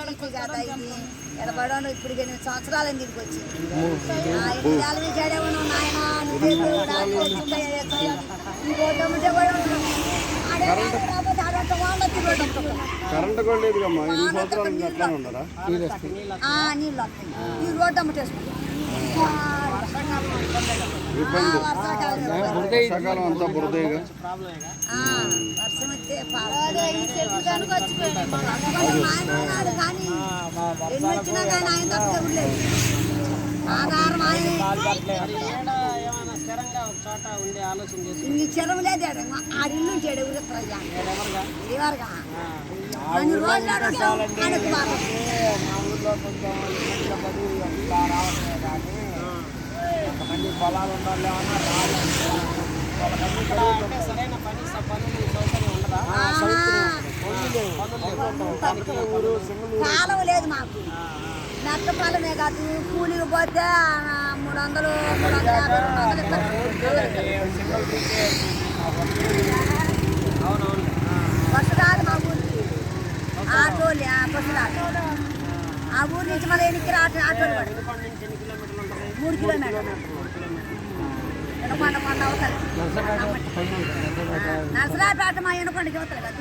ఇంటికి కదా ఇది ఎడబడను ఇప్పుడు ఎనిమిది సంవత్సరాలు ఇంటికి వచ్చి నాయన నువ్వే కూడా. కరెంట్ కూడా లేదు ఎన్ని. ఈ రోడ్డు అమ్మటేసుకుంటాం ఇబ్బంది వర్షాకాలం అంతా బురదగా వర్షం చోట ఇన్ని చెరువు లేదు ఎవరుగా రోజులు పొలాలు సరైన పని పనులు సౌకర్యం ఉండదా? కాలం లేదు మాకు. మెత్త పొలమే కాదు. కూలికి పోతే మూడు వందలు మూడు వందల యాభై రెండు వందలు ఇస్తారు. సింగిల్ టీకే. అవునవును. బస్సు రాదు మా ఊరికి. ఆటోలు ఆ, బస్సు రాదు. ఆ ఊరి నుంచి మళ్ళీ ఎనికి ఆటో ఆటోలు మూడు కిలోమీటర్లు. నర్సరాపేట మా ఎనకొండకి అవతల కదా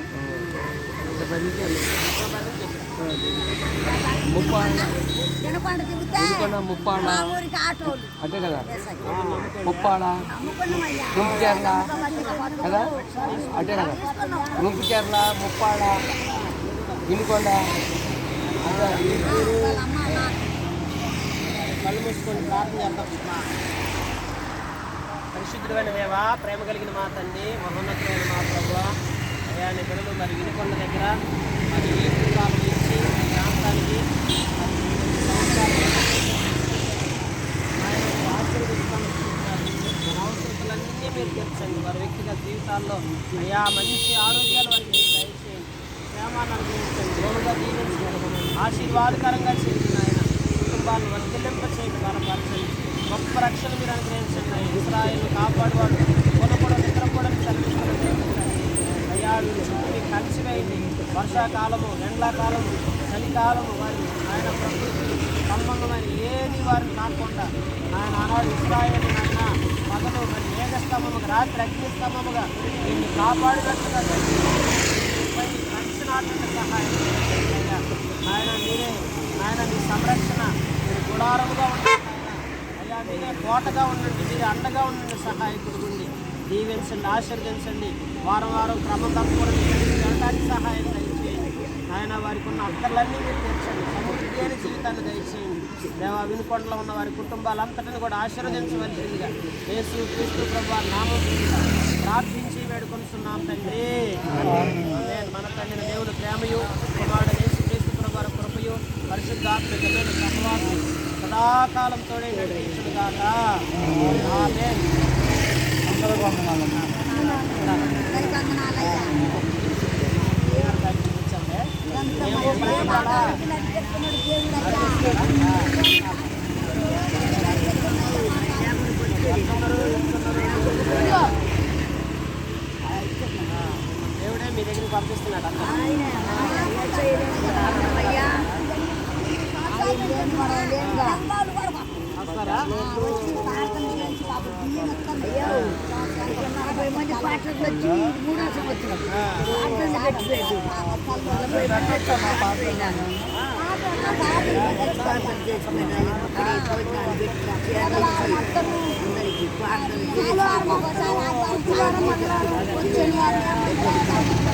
ఎనకొండ దిగితే మా ఊరికి ఆటోలు అంతే కదా వేసాయి. ముప్పాడ అమ్ముకున్నామయ్యా. గుంపుచేర్ల కదా అంతే కదా గుంపుచేర్ల ముప్పాడ ఇనుకొండ అంతే వాళ్ళ అమ్మ నాన్న. కళ్ళు మూసుకొని ప్రార్థన చేద్దాం మా పరిశుద్ధుడైన దేవా ప్రేమ కలిగిన మా తండ్రి మహోన్నతమైన మా ప్రభు అయ్యా నీ మరి వినుకొండ దగ్గర మరి ఈ కుటుంబాలు ఇచ్చి ఈ ప్రాంతానికి అవసరతలన్నీ మీరు తీర్చండి వారి వ్యక్తిగత జీవితాల్లో అయ్యా మంచి ఆరోగ్యాలు వారికి దయచేయండి ప్రేమాన్ని అనుభవించండి లోనుగా దీవించండి ఆశీర్వాదకరంగా చేయండి. ఆయన కుటుంబాలను వర్తిల్లింప చేయక బలపరచండి గొప్ప రక్షణ మీరు అనుగ్రహించండి. ఇస్రాయల్ కాపాడువాడు కొనకూడదు నిద్రపోవడానికి తగ్గించండి అయ్యా చుట్టూని కలిసివేయండి. వర్షాకాలము ఎండాకాలము చలికాలము వారి ఆయన ప్రకృతి సంబంధమైన ఏది వారిని కాకుండా ఆయన ఆనాడు ఇస్రాయల్ ఆయన మగను మరి మేఘస్తంభముగా రాత్రి అగ్నిస్తంభముగా దీన్ని కాపాడునట్టుగా పై రక్షణాత్మక సహాయం అయ్యా. ఆయన మీరే ఆయన మీ సంరక్షణ గుడారముగా ఉండండి. అయ్యా మీరే కోటగా ఉండండి మీరే అండగా ఉండండి సహాయకుడు ఉండి దీవించండి ఆశీర్వదించండి. వారం వారం క్రమం తప్పకుండా వెళ్ళడానికి సహాయం దయచేయండి. ఆయన వారికి ఉన్న అక్కర్లన్నీ మీరు తీర్చండి. సమృద్ధి జీవితాన్ని దయచేయండి. దేవా వినుకొండలో ఉన్న వారి కుటుంబాలంతటిని కూడా ఆశీర్వదించవలసిందిగా యేసు క్రీస్తు ప్రభు నామం ప్రార్థించి వేడుకొనిస్తున్నాం తండ్రి. మన తండ్రి దేవుని ప్రేమయు కుమారుడు యేసు క్రీస్తు ప్రభు వారి కృపయు పరిశుద్ధాత్మకమైన సహవాసం సదాకాలం తోడే మాట విన్నట్టు చెప్తున్నాడు దేవుడయ్యా. దేవుడే మీ దగ్గరికి పంపిస్తున్నాడు అన్న ఆయన ఆయన చేయలేని